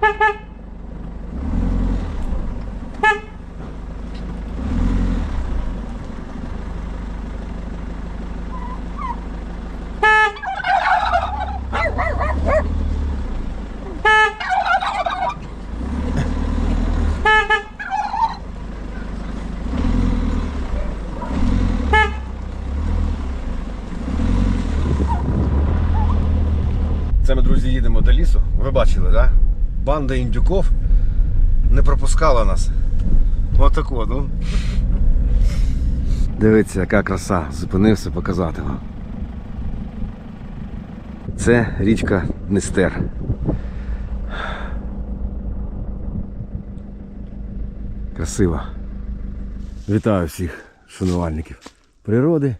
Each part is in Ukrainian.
哈 哈 Банда індюков не пропускала нас. Отако, ну. Дивіться, яка краса. Зупинився показати вам. Це річка Нестер. Красиво. Вітаю всіх шанувальників природи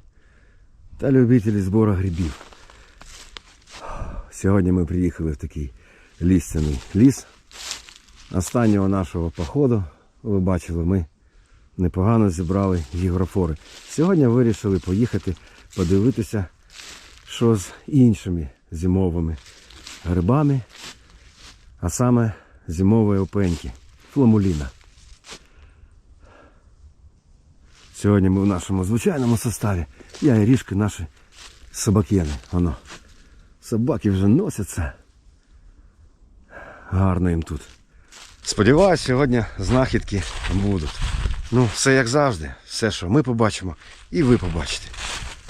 та любителів збору грибів. Сьогодні ми приїхали в такий лісяний ліс. Останнього нашого походу, ви бачили, ми непогано зібрали гігрофори. Сьогодні вирішили поїхати подивитися, що з іншими зимовими грибами, а саме зимової опеньки, фламуліна. Сьогодні ми в нашому звичайному составі. Я і ріжки наші собакени. Воно. Собаки вже носяться. Гарно їм тут. Сподіваюсь, сьогодні знахідки будуть. Ну, все як завжди. Все, що ми побачимо, і ви побачите.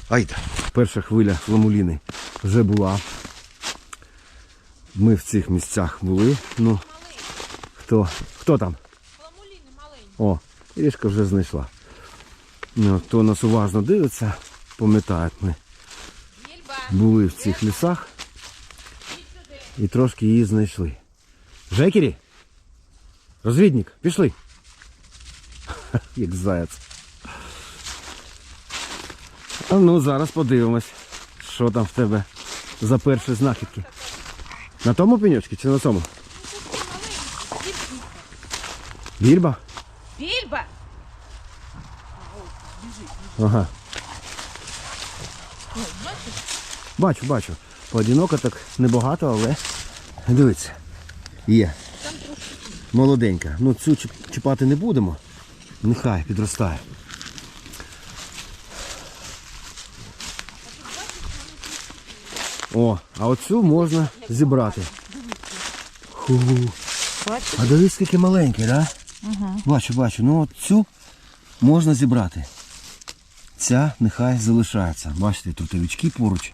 Айда. Перша хвиля фламуліни вже була. Ми в цих місцях були. Ну, хто, хто там? Фламуліни маленькі. О, Ірішка вже знайшла. Ну, хто нас уважно дивиться, пам'ятають ми були в цих лісах і трошки її знайшли. Жекері? Розвідник, пішли. Як заяць. А ну зараз подивимось, що там в тебе за перші знахідки. На тому пеньочку чи на цьому? Вільба? Більба. Ага. Бачу, бачу. Поодиноко так небагато, але дивіться. Є. Молоденька. Ну цю чіпати не будемо. Нехай підростає. О, а оцю можна зібрати. Ху. А дивись, скільки маленький, так? Да? Бачу, бачу. Ну от цю можна зібрати. Ця нехай залишається. Бачите, трутовички поруч.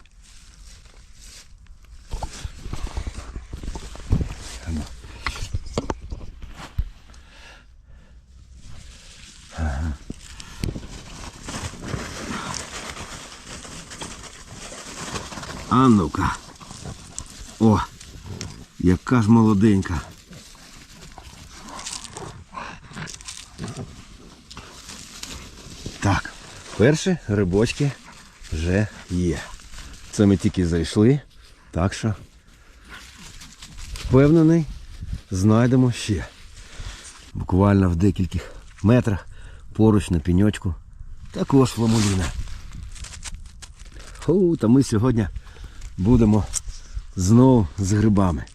А ну-ка. О, яка ж молоденька. Так, перші грибочки вже є. Це ми тільки зайшли, так що впевнений, знайдемо ще. Буквально в декількох метрах поруч на піньочку також фламуліна. Ху, та ми сьогодні будемо знову з грибами.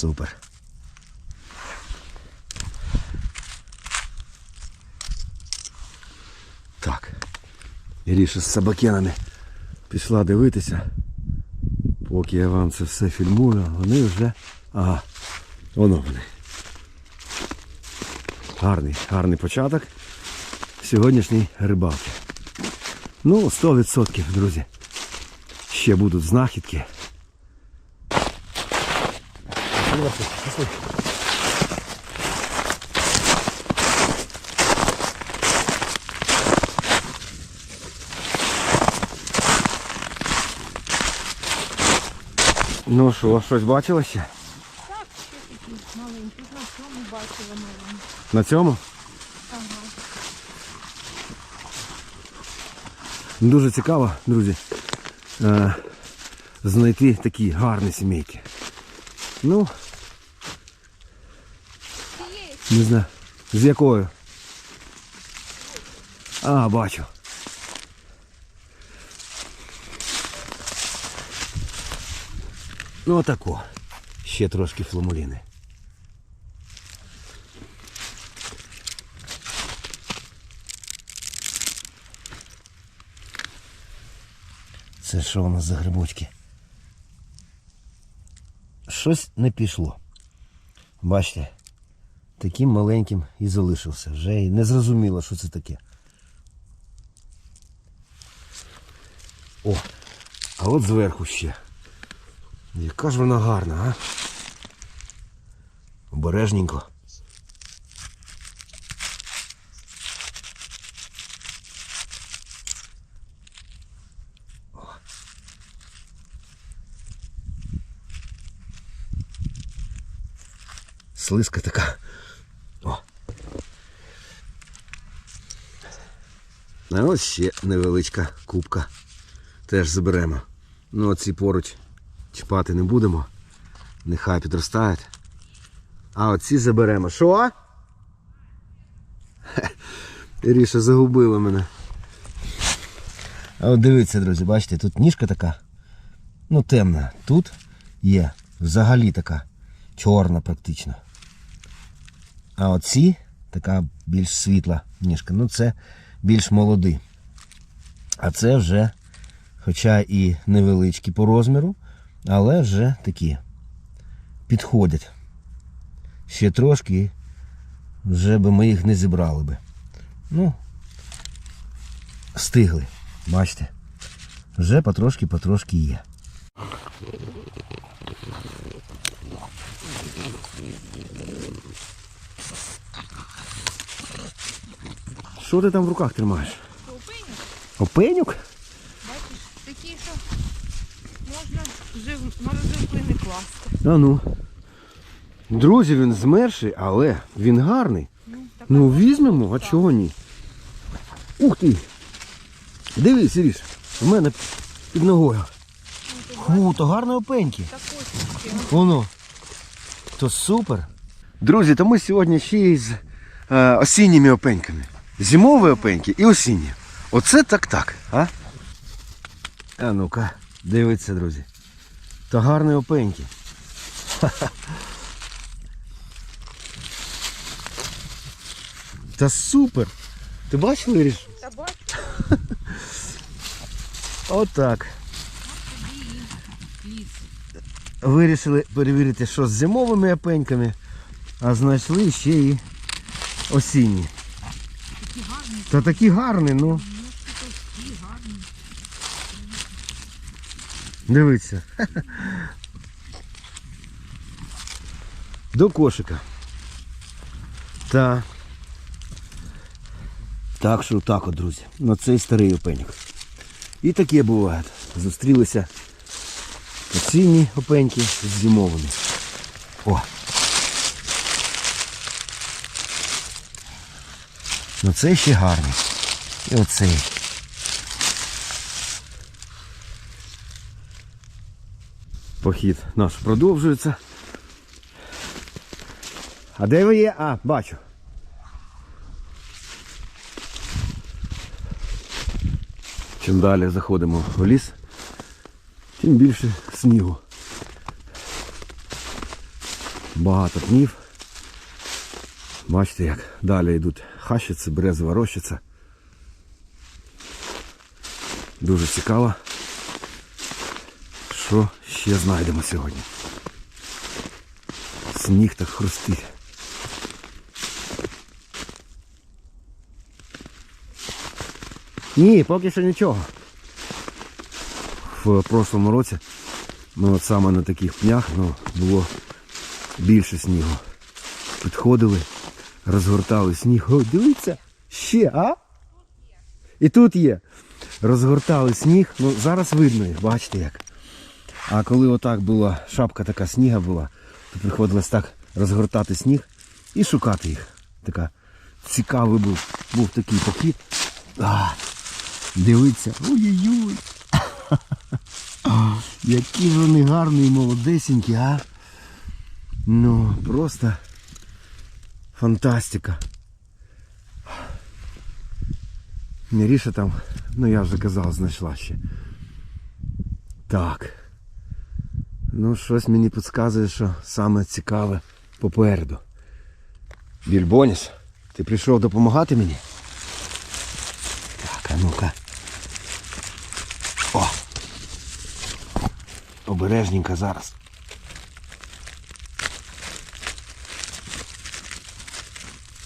Супер. Так. Іріша з собакенами пішла дивитися. Поки я вам це все фільмую, вони вже. Ага. Воно вони. Гарний, гарний початок сьогоднішній рибалки. Ну, 100%, друзі. Ще будуть знахідки. Пішли. Ну що, щось бачила ще? Так, ще такі маленькі. На цьому бачила маленькі. На цьому? Ага. Дуже цікаво, друзі. Е, знайти такі гарні сімейки. Ну, не знаю. З якою? А, бачу. Ну отако. Ще трошки фламуліни. Це що у нас за грибочки? Щось не пішло. Бачите, таким маленьким і залишився. Вже і не зрозуміло, що це таке. О, а от зверху ще. Яка ж вона гарна, а? Обережненько. Слизька така. О. А ось ще невеличка кубка. Теж заберемо. Ну оці поруч чіпати не будемо. Нехай підростають. А оці заберемо. Що? Хе, Іріша загубила мене. А от дивіться, друзі, бачите, тут ніжка така. Ну, темна. Тут є взагалі така чорна практично. А оці така більш світла ніжка. Ну це більш молоді. А це вже, хоча і невеличкі по розміру, але вже такі підходять. Ще трошки вже би ми їх не зібрали би. Ну, стигли, бачите. Вже потрошки-потрошки є. Що ти там в руках тримаєш? Опиню, Опенюк? бачиш, такі, що можна вже в морозилку і не класти. А ну. Друзі, він змерший, але він гарний. Ну, Ну візьмемо, а чого ні? Ух ти! Дивись, Ріш, в мене під ногою. Ху, то гарні опеньки. Так. Воно. То супер. Друзі, то ми сьогодні ще із е, осінніми опеньками. Зимові опеньки і осінні. Оце так-так, а? А ну-ка, дивіться, друзі. То гарні опеньки. Та супер! Ти бачив, Іриш? Та бачиш, Отак. Вирішили перевірити, що з зимовими опеньками, а знайшли ще і осінні. Такі гарні, Та такі гарні, ну. Дивіться. До кошика. Та. Так що так от, друзі. Ну цей старий опеньок. І таке буває. Зустрілися осінні опеньки з зимовими. О! Ну цей ще гарний. І оцей. Похід наш продовжується. А де ви є? А, бачу. Чим далі заходимо в ліс, тим більше снігу. Багато пнів. Бачите, як далі йдуть хащиці, березова рощиця. Дуже цікаво що ще знайдемо сьогодні. Сніг так хрустить. Ні, поки що нічого. В прошлому році ми от саме на таких пнях ну, було більше снігу. Підходили, розгортали сніг. О, дивіться, ще, а? І тут є. Розгортали сніг, ну зараз видно їх, бачите як. А коли отак була, шапка така сніга була, то приходилось так розгортати сніг і шукати їх. Така цікавий був, був такий похід. А, дивіться. Ой-ой-ой. Які ж вони гарні і молодесенькі, а? Ну, просто фантастика. Міріша там, ну я вже казав, знайшла ще. Так. Ну, щось мені підказує, що саме цікаве попереду. Більбоніс, ти прийшов допомагати мені? Так, а ну-ка. О! Обережненько зараз.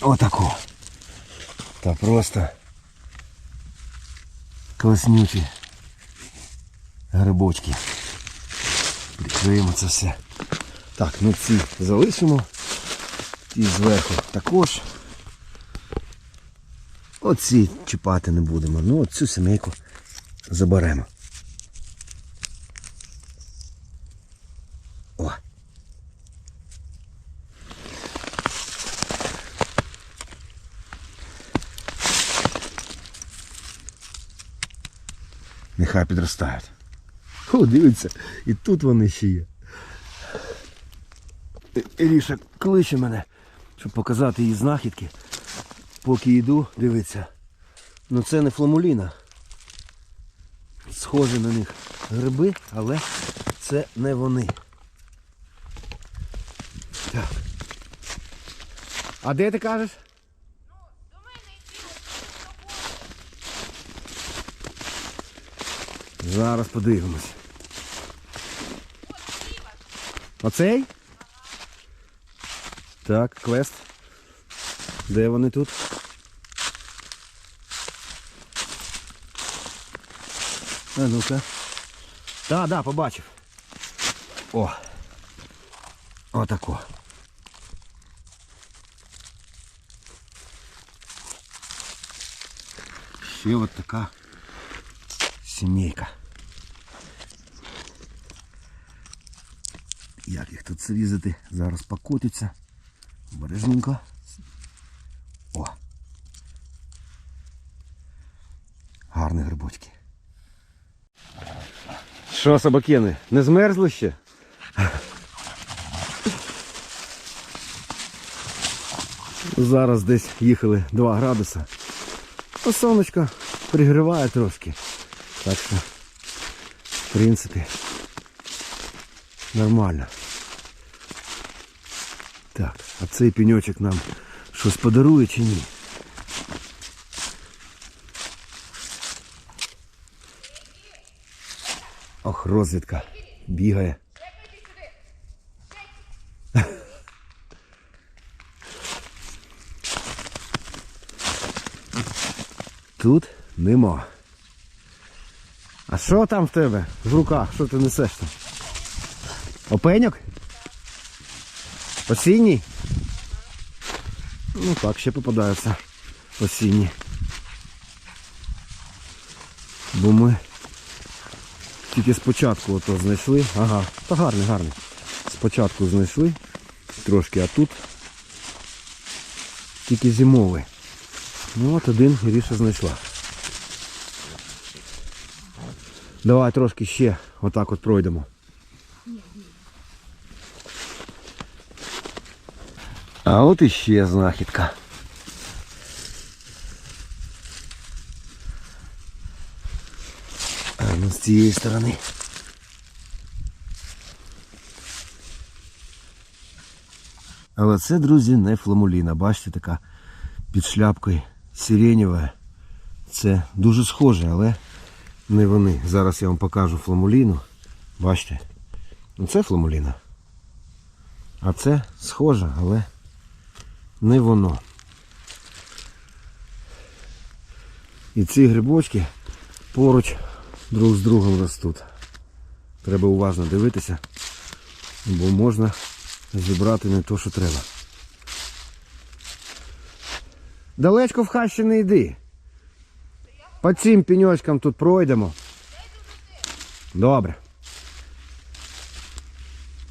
Отако. Та просто класнючі грибочки. Прикриємо це все. Так, ну ці залишимо. Ті зверху також. Оці чіпати не будемо. Ну от цю сімейку заберемо. Нехай підростають. О, дивіться, і тут вони ще є. І- Іріша кличе мене, щоб показати їй знахідки. Поки йду, дивіться. Ну це не фламуліна. Схожі на них гриби, але це не вони. Так. А де ти кажеш? Зараз подивимось. Оцей? Так, квест. Де вони тут? А ну-ка. Так, да, побачив. О. Отако. Ще от така сімейка. Як їх тут зрізати? Зараз покотиться. Обережненько. О. Гарні грибочки. Що, собакени, не змерзли ще? Зараз десь їхали 2 градуса. А сонечко пригріває трошки. Так що, в принципі, нормально. Так, а цей пеньочок нам щось подарує чи ні? Ох, розвідка бігає. Тут нема. А що там в тебе в руках? Що ти несеш там? Опеньок? Осінній? Ну так, ще попадаються осінні. Бо ми тільки спочатку ото знайшли. Ага, та гарний, гарний. Спочатку знайшли трошки, а тут тільки зимовий. Ну от один Іріша знайшла. Давай трошки ще отак от пройдемо. А от іще знахідка. А ну з цієї сторони. Але це, друзі, не фламуліна. Бачите, така під шляпкою сиренєва. Це дуже схоже, але не вони. Зараз я вам покажу фламуліну. Бачите? Ну це фламуліна. А це схоже, але не воно. І ці грибочки поруч друг з другом ростуть. Треба уважно дивитися, бо можна зібрати не то, що треба. Далечко в хащі не йди. По цим пеньочкам тут пройдемо. Добре.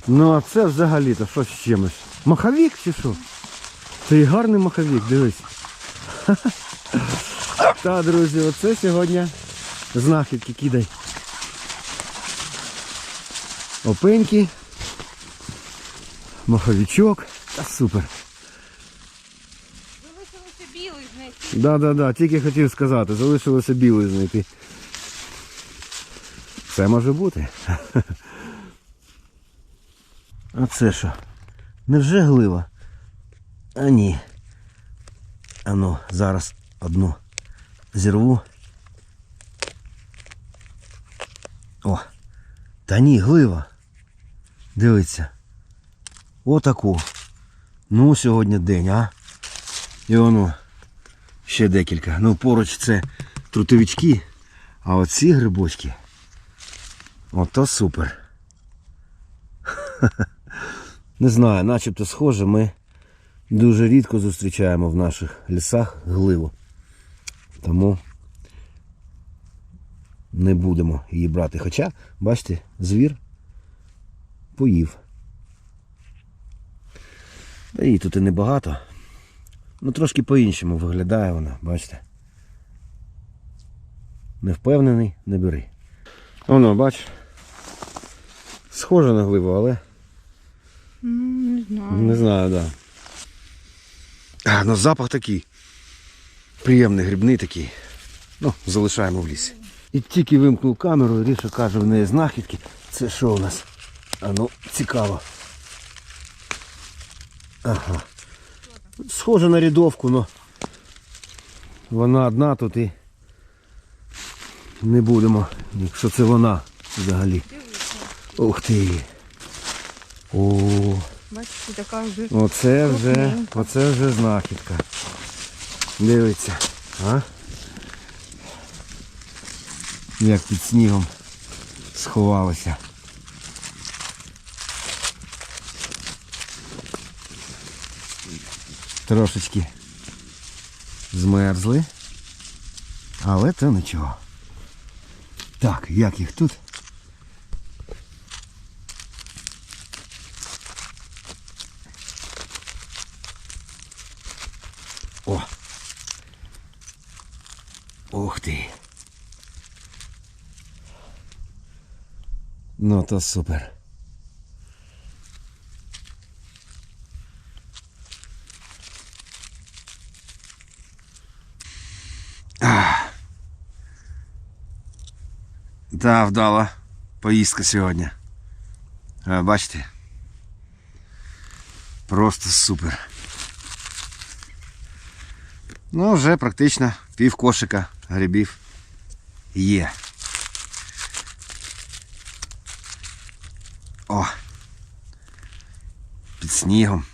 Ну а це взагалі-то що з чимось? Маховік чи що? Це і гарний маховік, дивись. Та, друзі, оце сьогодні знахідки кидай. опеньки, маховичок. Та супер. Залишилося білий знайти. Да, да, да, тільки хотів сказати, залишилося білий знайти. Все може бути. А це що? Невже глива? А ні. Ану, зараз одну зірву. О! Та ні, глива. Дивіться. Отаку. Ну, сьогодні день, а? І воно. Ще декілька. Ну, поруч це трутовички, а оці грибочки. Ото супер. Не знаю, начебто схоже, ми дуже рідко зустрічаємо в наших лісах гливу. Тому не будемо її брати. Хоча, бачите, звір поїв. Та її тут і небагато. Ну трошки по-іншому виглядає вона, бачите. Не впевнений, не бери. Воно, бач. Схоже на гливу, але Не знаю. не знаю, да. А, ну запах такий. Приємний грибний такий. Ну, залишаємо в лісі. І тільки вимкнув камеру, Ріша каже, в неї знахідки. Це що у нас? А ну, цікаво. Ага. Схоже на рядовку, но вона одна тут і не будемо, якщо це вона взагалі. Ух ти. О, Бачите, така вже. оце вже, оце вже знахідка. Дивіться, а? Як під снігом сховалося. Трошечки змерзли. Але то нічого. Так, як їх тут? Ух ти! Ну то супер. Та вдала поїздка сьогодні. Бачите? Просто супер. Ну, вже практично пів кошика грибів є. О! Під снігом.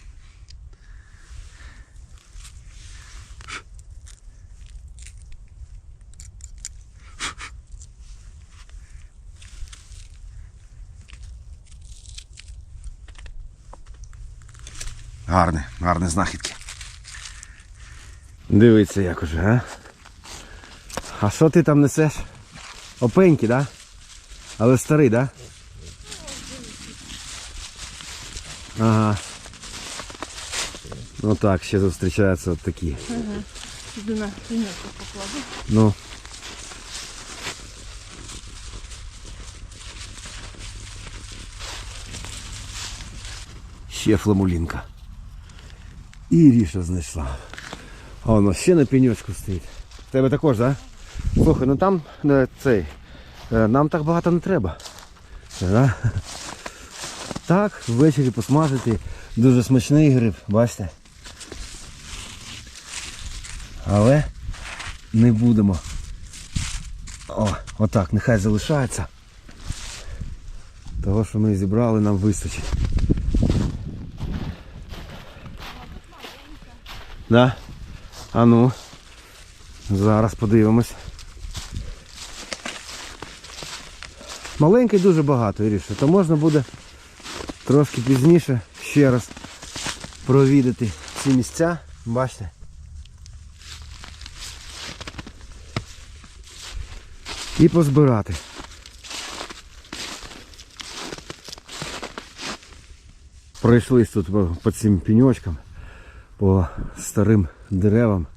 Гарне, гарне знахідки. Дивиться як уже, а? А що ти там несеш? Опеньки, да? Але старий, да? Ага. Ну так, ще зустрічаються от такі. Іду на покладу. Ну. Ще фламулінка. І ріша знайшла. А воно ще на пеньочку стоїть. В тебе також, так? Да? Слухай, ну там е, цей. е, Нам так багато не треба. Так, ввечері посмажити. Дуже смачний гриб, бачите? Але не будемо. О, отак, нехай залишається. Того, що ми зібрали, нам вистачить. Да? А ну. Зараз подивимось. Маленький дуже багато, Іріша, то можна буде трошки пізніше ще раз провідати ці місця. Бачите? І позбирати. Пройшлись тут по, по цим піньочкам, по старим деревам.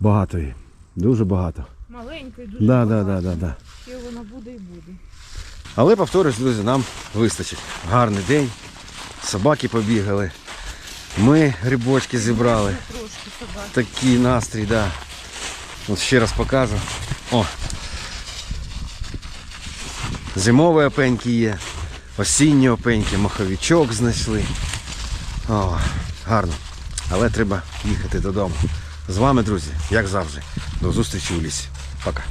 Багато її. Дуже багато. Маленький, дуже Да, да, багато. да, да, да. Ще вона буде і буде. Але повторюсь, друзі, нам вистачить. Гарний день. Собаки побігали. Ми грибочки зібрали. Такий настрій, да. От ще раз покажу. О. Зимові опеньки є, осінні опеньки, маховичок знайшли. О, гарно. Але треба їхати додому. З вами, друзі, як завжди. До зустрічі у лісі. Пока.